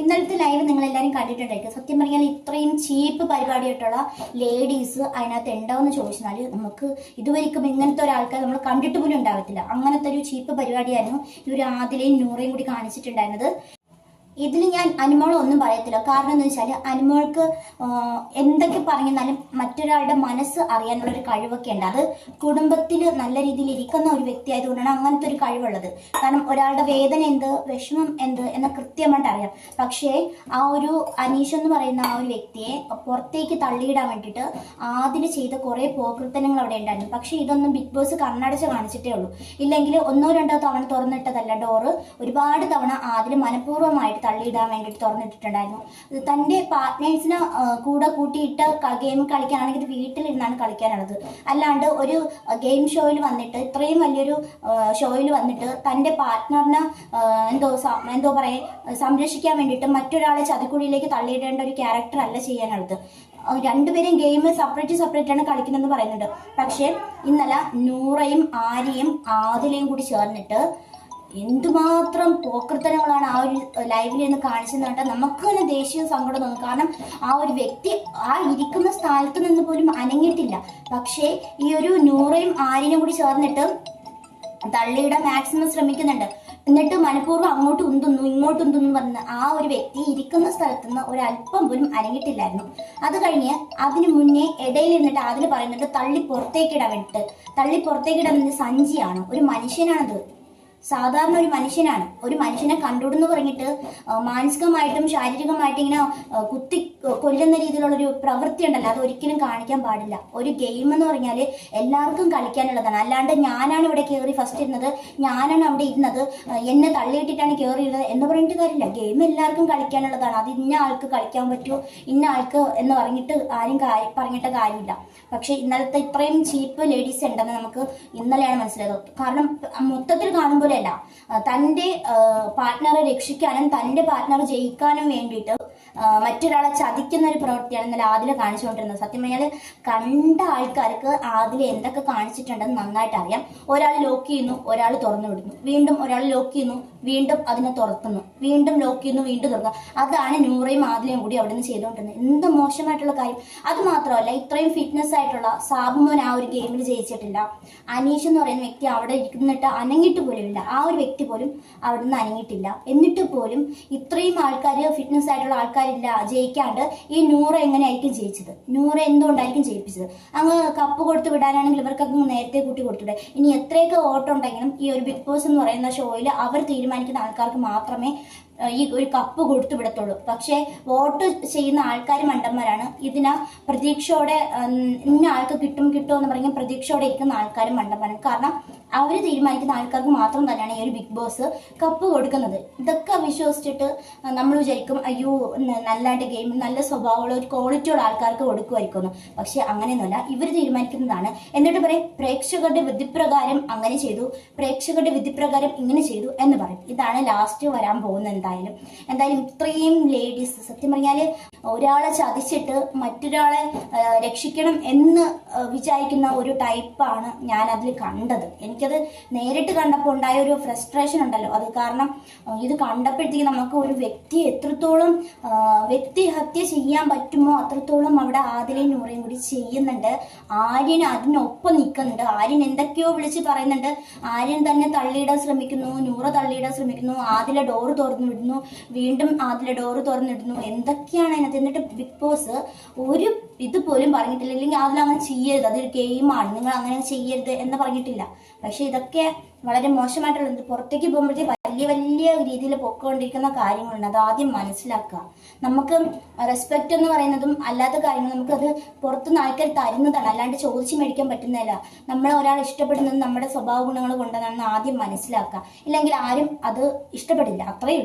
ഇന്നലത്തെ ലൈവ് നിങ്ങൾ എല്ലാവരും കണ്ടിട്ടുണ്ടായിരിക്കും. സത്യം പറഞ്ഞാൽ ഇത്രയും ചീപ്പ് പരിപാടിയായിട്ടുള്ള ലേഡീസ് അതിനകത്ത് ഉണ്ടാവുമെന്ന് ചോദിച്ചാൽ നമുക്ക് ഇതുവരെക്കും ഇങ്ങനത്തെ ഒരാൾക്കാർ നമ്മൾ കണ്ടിട്ട് പോലും ഉണ്ടാവത്തില്ല. അങ്ങനത്തെ ഒരു ചീപ്പ് പരിപാടിയായിരുന്നു ഇവർ ആദിലയും നൂറയും കൂടി കാണിച്ചിട്ടുണ്ടായിരുന്നത്. ഇതിൽ ഞാൻ അനുമോളൊന്നും പറയത്തില്ല. കാരണം എന്ന് വെച്ചാൽ അനുമോൾക്ക് എന്തൊക്കെ പറഞ്ഞാലും മറ്റൊരാളുടെ മനസ്സ് അറിയാനുള്ള ഒരു കഴിവൊക്കെ ഉണ്ട്. അത് കുടുംബത്തിൽ നല്ല രീതിയിൽ ഇരിക്കുന്ന ഒരു വ്യക്തി ആയതുകൊണ്ടാണ് അങ്ങനത്തെ ഒരു കഴിവുള്ളത്. കാരണം ഒരാളുടെ വേദന എന്ത് വിഷമം എന്ത് എന്ന് കൃത്യമായിട്ട് അറിയാം. പക്ഷേ ആ ഒരു അനീഷ് എന്ന് പറയുന്ന ആ ഒരു വ്യക്തിയെ പുറത്തേക്ക് തള്ളിയിടാൻ വേണ്ടിയിട്ട് ആദ്യം ചെയ്ത കുറേ പോകൃത്തനങ്ങൾ അവിടെ ഉണ്ടായിരുന്നു. പക്ഷേ ഇതൊന്നും ബിഗ് ബോസ് കണ്ണടച്ച് കാണിച്ചിട്ടേ ഉള്ളൂ. ഇല്ലെങ്കിൽ ഒന്നോ രണ്ടോ തവണ തുറന്നിട്ടതല്ല ഡോറ്. ഒരുപാട് തവണ ആദ്യം മനഃപൂർവമായിട്ട് തള്ളിയിടാൻ വേണ്ടിയിട്ട് തുറന്നിട്ടിട്ടുണ്ടായിരുന്നു. തന്റെ പാർട്ട്നേഴ്സിനെ കൂടെ കൂട്ടിയിട്ട് ഗെയിം കളിക്കാനാണെങ്കിൽ വീട്ടിലിരുന്നാണ് കളിക്കാനുള്ളത്. അല്ലാണ്ട് ഒരു ഗെയിം ഷോയിൽ വന്നിട്ട് ഇത്രയും വലിയൊരു ഷോയിൽ വന്നിട്ട് തന്റെ പാർട്ട്ണറിനെ എന്തോ എന്തോ പറയുക സംരക്ഷിക്കാൻ വേണ്ടിയിട്ട് മറ്റൊരാളെ ചതിക്കുഴിയിലേക്ക് തള്ളിയിടേണ്ട ഒരു ക്യാരക്ടർ അല്ല ചെയ്യാനുള്ളത്. രണ്ടുപേരും ഗെയിം സെപ്പറേറ്റ് സെപ്പറേറ്റ് ആണ് കളിക്കുന്നതെന്ന് പറയുന്നുണ്ട്. പക്ഷേ ഇന്നലെ നൂറയും ആര്യയും ആദിലയും കൂടി ചേർന്നിട്ട് എന്തുമാത്രം പോക്കൃത്തരങ്ങളാണ് ആ ഒരു ലൈവിൽ നിന്ന് കാണിച്ചെന്ന് കണ്ടാൽ നമുക്ക് തന്നെ ദേഷ്യവും സങ്കടം തോന്നും. കാരണം ആ ഒരു വ്യക്തി ആ ഇരിക്കുന്ന സ്ഥാനത്ത് നിന്ന് പോലും അനങ്ങിയിട്ടില്ല. പക്ഷേ ഈ ഒരു നൂറയും ആരിനും കൂടി ചേർന്നിട്ട് തള്ളിയിടാൻ മാക്സിമം ശ്രമിക്കുന്നുണ്ട്. എന്നിട്ട് മനഃപൂർവം അങ്ങോട്ട് ഉന്തുന്നു ഇങ്ങോട്ട് ഉന്തുന്നു പറഞ്ഞ ആ ഒരു വ്യക്തി ഇരിക്കുന്ന സ്ഥലത്ത് നിന്ന് ഒരല്പം പോലും അനങ്ങിയിട്ടില്ലായിരുന്നു. അത് കഴിഞ്ഞ് അതിന് മുന്നേ ഇടയിൽ ഇരുന്നിട്ട് അതിന് പറയുന്നുണ്ട് തള്ളി പുറത്തേക്കിടാൻ വേണ്ടിയിട്ട് തള്ളി പുറത്തേക്കിടാൻ സഞ്ചിയാണ്. ഒരു മനുഷ്യനാണത്. സാധാരണ ഒരു മനുഷ്യനാണ്. ഒരു മനുഷ്യനെ കണ്ടുവിടുന്ന് പറഞ്ഞിട്ട് മാനസികമായിട്ടും ശാരീരികമായിട്ടും ഇങ്ങനെ കുത്തി കൊല്ലുന്ന രീതിയിലുള്ള ഒരു പ്രവൃത്തി ഉണ്ടല്ലോ അത് ഒരിക്കലും കാണിക്കാൻ പാടില്ല. ഒരു ഗെയിം എന്ന് പറഞ്ഞാൽ എല്ലാവർക്കും കളിക്കാനുള്ളതാണ്. അല്ലാണ്ട് ഞാനാണ് ഇവിടെ കയറി ഫസ്റ്റ് ഇരുന്നത് ഞാനാണ് അവിടെ ഇരുന്നത് എന്നെ തള്ളിയിട്ടിട്ടാണ് കയറി ഇരുന്നത് എന്ന് പറഞ്ഞിട്ട് കാര്യമില്ല. ഗെയിം എല്ലാവർക്കും കളിക്കാനുള്ളതാണ്. അത് ഇന്ന ആൾക്ക് കളിക്കാൻ പറ്റുമോ ഇന്ന ആൾക്ക് എന്ന് പറഞ്ഞിട്ട് ആരും പറഞ്ഞിട്ട് കാര്യമില്ല. പക്ഷെ ഇന്നലത്തെ ഇത്രയും ചീപ്പ് ലേഡീസ് ഉണ്ടെന്ന് നമുക്ക് ഇന്നലെയാണ് മനസ്സിലായത്. കാരണം മൊത്തത്തിൽ കാണുമ്പോഴല്ല തന്റെ പാർട്ട്ണറെ രക്ഷിക്കാനും തന്റെ പാർട്ട്ണർ ജയിക്കാനും വേണ്ടിയിട്ട് മറ്റൊരാളെ ചതിക്കുന്ന ഒരു പ്രവൃത്തിയാണ് ഇന്നലെ ആദില കാണിച്ചുകൊണ്ടിരുന്നത്. സത്യം പറഞ്ഞാൽ കണ്ട ആൾക്കാർക്ക് ആദില എന്തൊക്കെ കാണിച്ചിട്ടുണ്ടെന്ന് നന്നായിട്ട് അറിയാം ഒരാൾ ലോക്ക് ചെയ്യുന്നു ഒരാൾ തുറന്നു വിടുന്നു. വീണ്ടും ഒരാൾ ലോക്ക് ചെയ്യുന്നു വീണ്ടും അതിനെ തുറക്കുന്നു. വീണ്ടും ലോക്ക് ചെയ്യുന്നു വീണ്ടും തുറക്കുക. അതാണ് നൂറയും ആദിലയും കൂടി അവിടെ നിന്ന് ചെയ്തുകൊണ്ടിരുന്നത്. എന്ത് മോശമായിട്ടുള്ള കാര്യം. അത് മാത്രമല്ല ഇത്രയും ഫിറ്റ്നസ് ആയിട്ടുള്ള സാബുമോൻ ആ ഒരു ഗെയിമിൽ ജയിച്ചിട്ടില്ല. അനീഷ് എന്ന് പറയുന്ന വ്യക്തി അവിടെ ഇരിക്കുന്നിട്ട് പോലും പോലുമില്ല ആ ഒരു വ്യക്തി പോലും അവിടെ നിന്ന് അനങ്ങിയിട്ടില്ല. എന്നിട്ട് പോലും ഇത്രയും ആൾക്കാർ ഫിറ്റ്നസ് ആയിട്ടുള്ള ആൾക്കാരില്ല ജയിക്കാണ്ട് ഈ നൂറ എങ്ങനെയായിരിക്കും ജയിച്ചത്? നൂറ എന്തുകൊണ്ടായിരിക്കും ജയിപ്പിച്ചത്? അങ്ങ് കപ്പ് കൊടുത്ത് വിടാനാണെങ്കിൽ ഇവർക്കൊക്കെ നേരത്തെ കൂട്ടി കൊടുത്തുവിടെ. ഇനി എത്രയൊക്കെ ഓട്ടം ഉണ്ടെങ്കിലും ഈ ഒരു ബിഗ് ബോസ് എന്ന് പറയുന്ന ഷോയിൽ അവർ തീരുമാനിക്കുന്ന ആൾക്കാർക്ക് മാത്രമേ ഈ ഒരു കപ്പ് കൊടുത്തു വിടത്തുള്ളൂ. പക്ഷേ വോട്ട് ചെയ്യുന്ന ആൾക്കാർ മണ്ടന്മാരാണ്. ഇതിന പ്രതീക്ഷയോടെ ഇന്ന ആൾക്ക് കിട്ടും കിട്ടുമെന്ന് പറഞ്ഞ് പ്രതീക്ഷയോടെ ഇരിക്കുന്ന ആൾക്കാരും മണ്ടന്മാരാണ്. കാരണം അവർ തീരുമാനിക്കുന്ന ആൾക്കാർക്ക് മാത്രം തന്നെയാണ് ഈ ഒരു ബിഗ് ബോസ് കപ്പ് കൊടുക്കുന്നത്. ഇതൊക്കെ വിശ്വസിച്ചിട്ട് നമ്മൾ വിചാരിക്കും അയ്യോ നല്ലതായിട്ട് ഗെയിം നല്ല സ്വഭാവമുള്ള ഒരു ക്വാളിറ്റിയുള്ള ആൾക്കാർക്ക് കൊടുക്കുമായിരിക്കുന്നു പക്ഷെ അങ്ങനെയൊന്നുമല്ല. ഇവർ തീരുമാനിക്കുന്നതാണ്. എന്നിട്ട് പറയും പ്രേക്ഷകരുടെ വിധിപ്രകാരം അങ്ങനെ ചെയ്തു പ്രേക്ഷകരുടെ വിധിപ്രകാരം ഇങ്ങനെ ചെയ്തു എന്ന് പറയും. ഇതാണ് ലാസ്റ്റ് വരാൻ പോകുന്നത് എന്തായാലും. എന്തായാലും ഇത്രയും ലേഡീസ് സത്യം പറഞ്ഞാൽ ഒരാളെ ചതിച്ചിട്ട് മറ്റൊരാളെ രക്ഷിക്കണം എന്ന് വിചാരിക്കുന്ന ഒരു ടൈപ്പാണ് ഞാൻ അതിൽ കണ്ടത്. എനിക്കത് നേരിട്ട് കണ്ടപ്പോൾ ഉണ്ടായ ഒരു ഫ്രസ്ട്രേഷൻ ഉണ്ടല്ലോ. അത് കാരണം ഇത് കണ്ടപ്പോഴത്തേക്ക് നമുക്ക് ഒരു വ്യക്തി എത്രത്തോളം വ്യക്തി ഹത്യ ചെയ്യാൻ പറ്റുമോ അത്രത്തോളം അവിടെ ആദിലയും നൂറയും കൂടി ചെയ്യുന്നുണ്ട്. ആര്യൻ അതിനൊപ്പം നിൽക്കുന്നുണ്ട്. ആര്യൻ എന്തൊക്കെയോ വിളിച്ച് പറയുന്നുണ്ട്. ആര്യൻ തന്നെ തള്ളിയിടാൻ ശ്രമിക്കുന്നു നൂറ തള്ളിയിടാൻ ശ്രമിക്കുന്നു ആദില ഡോറ് തുറന്നു വിടുന്നു വീണ്ടും ആദില ഡോറ് തുറന്നിടുന്നു എന്തൊക്കെയാണ് അതിനകത്ത്? എന്നിട്ട് ബിഗ് ബോസ് ഒരു ഇത് പോലും പറഞ്ഞിട്ടില്ല. അല്ലെങ്കിൽ അതിൽ അങ്ങനെ ചെയ്യരുത്. അതൊരു ഗെയിമാണ് നിങ്ങൾ അങ്ങനെ ചെയ്യരുത് എന്ന് പറഞ്ഞിട്ടില്ല. ഇതൊക്കെ വളരെ മോശമായിട്ടുള്ളത് പുറത്തേക്ക് പോകുമ്പോഴത്തേക്ക് വലിയ വലിയ രീതിയിൽ പൊക്കോണ്ടിരിക്കുന്ന കാര്യങ്ങളുണ്ട്. അത് ആദ്യം മനസ്സിലാക്കുക. നമുക്ക് റെസ്പെക്റ്റ് എന്ന് പറയുന്നതും അല്ലാത്ത കാര്യങ്ങൾ നമുക്കത് പുറത്തുനിന്ന് ആൾക്കാർ തരുന്നതാണ്. അല്ലാണ്ട് ചോദിച്ച് മേടിക്കാൻ പറ്റുന്നതല്ല. നമ്മൾ ഒരാൾ ഇഷ്ടപ്പെടുന്നത് നമ്മുടെ സ്വഭാവ ഗുണങ്ങൾ കൊണ്ടാണെന്ന് ആദ്യം മനസ്സിലാക്കുക. ഇല്ലെങ്കിൽ ആരും അത് ഇഷ്ടപ്പെടില്ല. അത്രയും